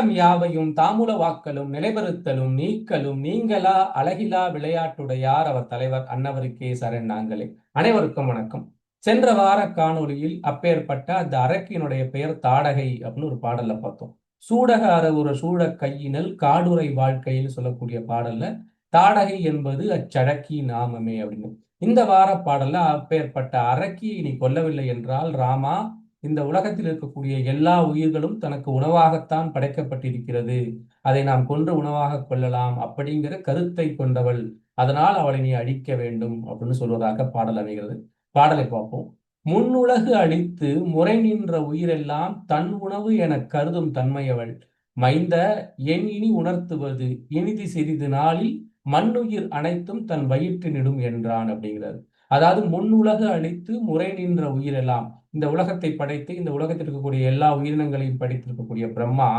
உலகம் யாவையும் தாமுல வாக்கலும் நிலைபெறுத்தலும் நீக்கலும் நீங்களா அழகிலா விளையாட்டுடையார் அவர் தலைவர் அன்னவருக்கே சரண் நாங்களே. அனைவருக்கும் வணக்கம். சென்ற வார காணொலியில் அப்பேற்பட்ட அந்த அரக்கினுடைய பெயர் தாடகை அப்படின்னு ஒரு பாடல்ல பார்த்தோம். சூடக அறவுற சூழ கையினல் காடுரை வாழ்க்கையில் சொல்லக்கூடிய பாடல்ல தாடகை என்பது அச்சடக்கி நாமமே அப்படின்னு. இந்த வார பாடல்ல அப்பேற்பட்ட அரக்கியை நீ கொல்லவில்லை என்றால் ராமா இந்த உலகத்தில் இருக்கக்கூடிய எல்லா உயிர்களும் தனக்கு உணவாகத்தான் படைக்கப்பட்டிருக்கிறது. அதை நாம் கொன்று உணவாக கொள்ளலாம் அப்படிங்கிற கருத்தை கொண்டவள். அதனால் அவளை நீ அழிக்க வேண்டும் அப்படின்னு சொல்வதாக பாடல் அமைகிறது. பாடலை பார்ப்போம். முன்னுலகு அழித்து முறை நின்ற உயிரெல்லாம் தன் உணவு என கருதும் தன்மையவள். மைந்த என் இனி உணர்த்துவது இனிதி சிறிது நாளில் மண்ணுயிர் அனைத்தும் தன் வயிற்றினிடும் என்றான் அப்படிங்கிறது அதாவது முன்னுலகு அழித்து முறை நின்ற உயிரெல்லாம் இந்த உலகத்தை படைத்து இந்த உலகத்தில் இருக்கக்கூடிய எல்லா உயிரினங்களையும் படைத்திருக்கக்கூடிய பிரம்மா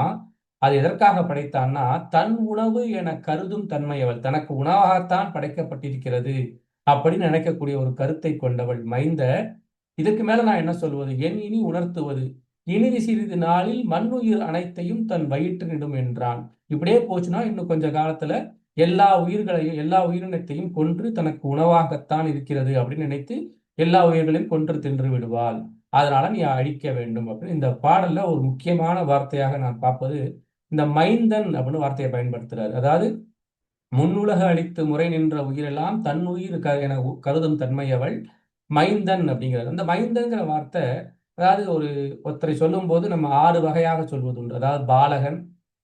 அது எதற்காக படைத்தான்னா தன் உணவு என கருதும் தன்மையவள் தனக்கு உணவாகத்தான் படைக்கப்பட்டிருக்கிறது அப்படின்னு நினைக்கக்கூடிய ஒரு கருத்தை கொண்டவள் மைந்த இதுக்கு மேல நான் என்ன சொல்வது? என் இனி உணர்த்துவது. இனி சிறிது நாளில் மண்ணுயிர் அனைத்தையும் தன் வயிற்றினிடும் என்றான். இப்படியே போச்சுன்னா இன்னும் கொஞ்ச காலத்துல எல்லா உயிர்களையும் எல்லா உயிரினத்தையும் கொன்று தனக்கு உணவாகத்தான் இருக்கிறது அப்படின்னு நினைத்து எல்லா உயிர்களையும் கொன்று தின்று விடுவாள். அதனால நீ அழிக்க வேண்டும் அப்படின்னு இந்த பாடல்ல ஒரு முக்கியமான வார்த்தையாக நான் பார்ப்பது இந்த மைந்தன் அப்படின்னு வார்த்தையை பயன்படுத்துறாரு. அதாவது முன்னுலக அழித்து முறை நின்ற உயிரெல்லாம் தன் உயிர் க என கருதும் தன்மையவள் மைந்தன் அப்படிங்கிறது அந்த மைந்தங்கிற வார்த்தை அதாவது ஒரு ஒருத்தரை சொல்லும் போது நம்ம ஆறு வகையாக சொல்வது உண்டு. அதாவது பாலகன்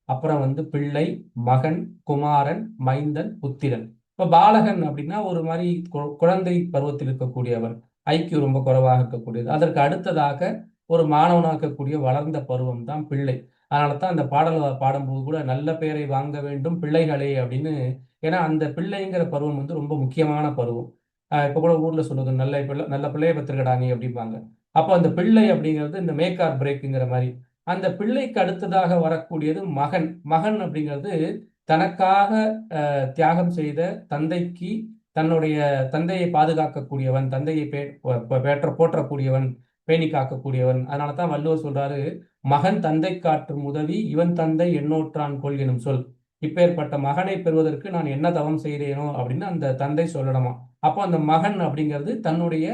அப்புறம் வந்து பிள்ளை மகன் குமாரன் மைந்தன் புத்திரன். இப்ப பாலகன் அப்படின்னா ஒரு மாதிரி குழந்தை பருவத்தில் இருக்கக்கூடியவன். ஐக்கியம் ரொம்ப குறைவாக இருக்கக்கூடியது. அதற்கு அடுத்ததாக ஒரு மாணவனாக இருக்கக்கூடிய வளர்ந்த பருவம் தான் பிள்ளை. அதனால தான் அந்த பாடல் பாடும்போது கூட நல்ல பெயரை வாங்க வேண்டும் பிள்ளைகளே அப்படின்னு. ஏன்னா அந்த பிள்ளைங்கிற பருவம் வந்து ரொம்ப முக்கியமான பருவம். இப்போ கூட ஊரில் சொல்லுவது நல்ல பிள்ளை நல்ல பிள்ளைய பத்திரிக்கடாங்க அப்படிம்பாங்க. அப்போ அந்த பிள்ளை அப்படிங்கிறது இந்த மேக் ஆர் பிரேக்குங்கிற மாதிரி. அந்த பிள்ளைக்கு அடுத்ததாக வரக்கூடியது மகன். மகன் அப்படிங்கிறது தனக்காக தியாகம் செய்த தந்தைக்கு தன்னுடைய தந்தையை பாதுகாக்கக்கூடியவன் தந்தையை பேற்ற போற்றக்கூடியவன் பேணி காக்கக்கூடியவன். அதனால தான் வள்ளுவர் சொல்றாரு மகன் தந்தை காற்றும் உதவி இவன் தந்தை எண்ணோற்றான் கொள் எனும் சொல். இப்பேற்பட்ட மகனை பெறுவதற்கு நான் என்ன தவம் செய்தேனோ அப்படின்னு அந்த தந்தை சொல்லணுமா. அப்போ அந்த மகன் அப்படிங்கிறது தன்னுடைய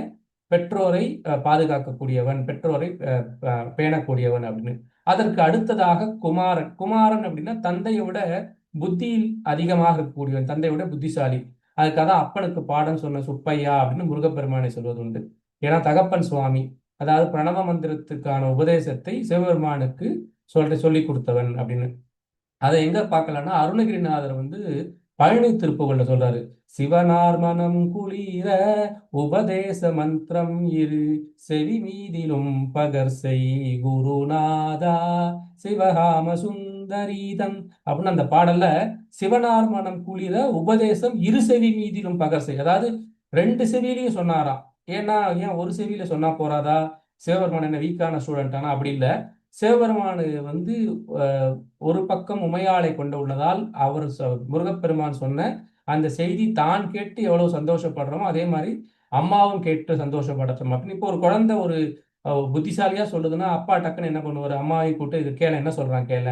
பெற்றோரை பாதுகாக்கக்கூடியவன் பெற்றோரை பேணக்கூடியவன் அப்படின்னு. அதற்கு அடுத்ததாக குமாரன். குமாரன் அப்படின்னா தந்தையை விட புத்தியில் அதிகமாக இருக்கக்கூடியவன் தந்தையை விட புத்திசாலி. அதுக்காக தான் அப்பனுக்கு பாடம் சொன்ன சுப்பையா அப்படின்னு முருகப்பெருமானை சொல்வது உண்டு. ஏன்னா தகப்பன் சுவாமி அதாவது பிரணவ மந்திரத்துக்கான உபதேசத்தை சிவபெருமானுக்கு சொல்ற சொல்லி கொடுத்தவன் அப்படின்னு. அதை எங்க பார்க்கலன்னா அருணகிரிநாதர் வந்து பழனி திருப்புகள்ல சொல்றாரு சிவனார் மனம் குளிர உபதேச மந்திரம் இரு செவி மீதிலும் பகர் செய் குருநாதா சிவகாம சுந்தரீதம் அப்படின்னு அந்த பாடல்ல சிவனார் மனம் குளிர உபதேசம் இரு செவி மீதிலும் பகர் செய் அதாவது ரெண்டு செவிலையும் சொன்னாராம். ஏன்னா ஏன் ஒரு செவியில சொன்னா போறாதா? சிவபெருமான் என்ன வீக்கான ஸ்டூடெண்டானா அப்படி இல்லை. சிவபெருமானு வந்து ஒரு பக்கம் உமையாளை கொண்டு உள்ளதால் அவர் முருகப்பெருமான் சொன்ன அந்த செய்தி தான் கேட்டு எவ்வளவு சந்தோஷப்படுறோமோ அதே மாதிரி அம்மாவும் கேட்டு சந்தோஷப்படுறோம் அப்படின்னு இப்போ ஒரு குழந்தை ஒரு புத்திசாலியா சொல்லுதுன்னா அப்பா டக்குன்னு என்ன பண்ணுவார்? அம்மாவை கூட்டு இது கேள என்ன சொல்றான் கேள?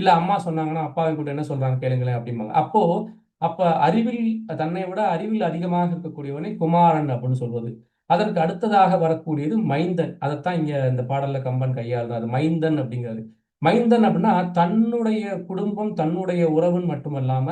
இல்ல அம்மா சொன்னாங்கன்னா அப்பாவை கூட்டு என்ன சொல்றாங்க கேளுங்களேன் அப்படிம்பாங்க. அப்போ அப்ப அறிவில் தன்னை விட அறிவில் அதிகமாக இருக்கக்கூடியவனை குமாரன் அப்படின்னு சொல்வது. அதற்கு அடுத்ததாக வரக்கூடியது மைந்தன். அதைத்தான் இங்க இந்த பாடல்ல கம்பன் கையாளுறாரு. மைந்தன் அப்படிங்கிறது மைந்தன் அப்படின்னா தன்னுடைய குடும்பம் தன்னுடைய உறவுன்னு மட்டுமல்லாம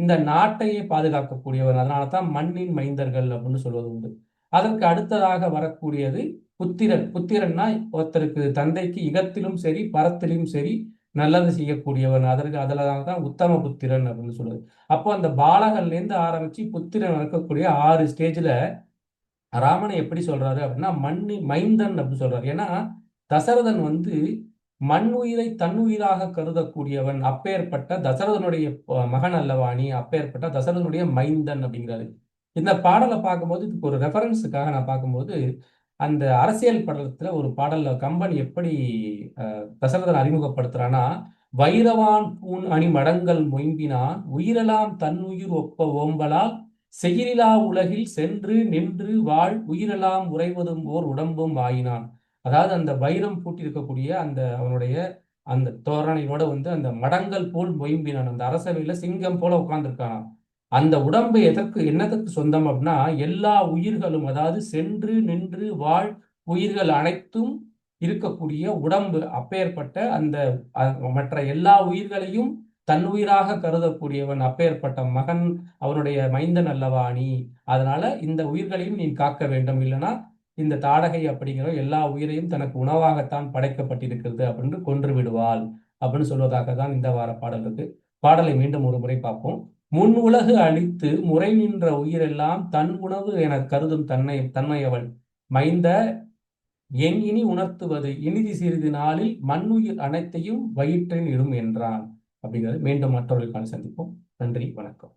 இந்த நாட்டையே பாதுகாக்கக்கூடியவர். அதனால தான் மண்ணின் மைந்தர்கள் அப்படின்னு சொல்வது உண்டு. அதற்கு அடுத்ததாக வரக்கூடியது புத்திரன். புத்திரன்னா ஒருத்தருக்கு தந்தைக்கு இகத்திலும் சரி பரத்திலும் சரி நல்லது செய்யக்கூடியவன். அதற்கு அதில் தான் உத்தம புத்திரன் அப்படின்னு சொல்லுது அப்போ அந்த பாலகன்லேருந்து ஆரம்பிச்சு புத்திரன் இருக்கக்கூடிய ஆறு ஸ்டேஜில் ராமனை எப்படி சொல்றாரு அப்படின்னா மண்ணி மைந்தன் அப்படின்னு சொல்றாரு. ஏன்னா தசரதன் வந்து மண் உயிரை தன்னுயிராக கருதக்கூடியவன் அப்பேற்பட்ட தசரதனுடைய மகன் அல்லவாணி அப்பேற்பட்ட தசரதனுடைய மைந்தன் அப்படிங்கிறாரு. இந்த பாடலை பார்க்கும்போது இதுக்கு ஒரு ரெஃபரன்ஸுக்காக நான் பார்க்கும்போது அந்த அரசியல் படத்துல ஒரு பாடல்ல கம்பன் எப்படி தசரதன் அறிமுகப்படுத்துறான்னா வைரவான் பூன் அணி மடங்கள் மொயம்பினான் உயிரெல்லாம் தன்னுயிர் ஒப்ப ஓம்பலால் செயிரிலா உலகில் சென்று நின்று வாழ் உயிரெல்லாம் உறைவதும் ஓர் உடம்பும் வாயினான். அதாவது அந்த வைரம் பூட்டியிருக்கக்கூடிய அந்த அவனுடைய அந்த தோரணையோட வந்து அந்த மடங்கள் போல் மொயம்பினான். அந்த அரசவையில சிங்கம் போல உட்கார்ந்துருக்கான் அந்த உடம்பு எதற்கு என்னதற்கு சொந்தம் அப்படின்னா எல்லா உயிர்களும் அதாவது சென்று நின்று வாழ் உயிர்கள் அனைத்தும் இருக்கக்கூடிய உடம்பு அப்பேற்பட்ட அந்த மற்ற எல்லா உயிர்களையும் தன்னுயிராக கருதக்கூடியவன் அப்பேற்பட்ட மகன் அவனுடைய மைந்தன் அல்லவா நீ? அதனால இந்த உயிர்களையும் நீ காக்க வேண்டும். இல்லைன்னா இந்த தாடகை அப்படிங்கிற எல்லா உயிரையும் தனக்கு உணவாகத்தான் படைக்கப்பட்டிருக்கிறது அப்படின்னு கொன்று விடுவாள் அப்படின்னு சொல்வதாக தான் இந்த வார பாடல் இருக்கு. பாடலை மீண்டும் ஒரு முறை பார்ப்போம். முன் உலகு அழித்து முறை நின்ற உயிரெல்லாம் தன் உணவு என கருதும் தன்னை தன்மையவள். மைந்த என் இனி உணர்த்துவது இனிதி சிறிது நாளில் மண்ணுயிர் அனைத்தையும் வயிற்றில் இடும் என்றான். அப்படிங்கிறது மீண்டும் மற்றவர்களுக்கான சந்திப்போம். நன்றி வணக்கம்.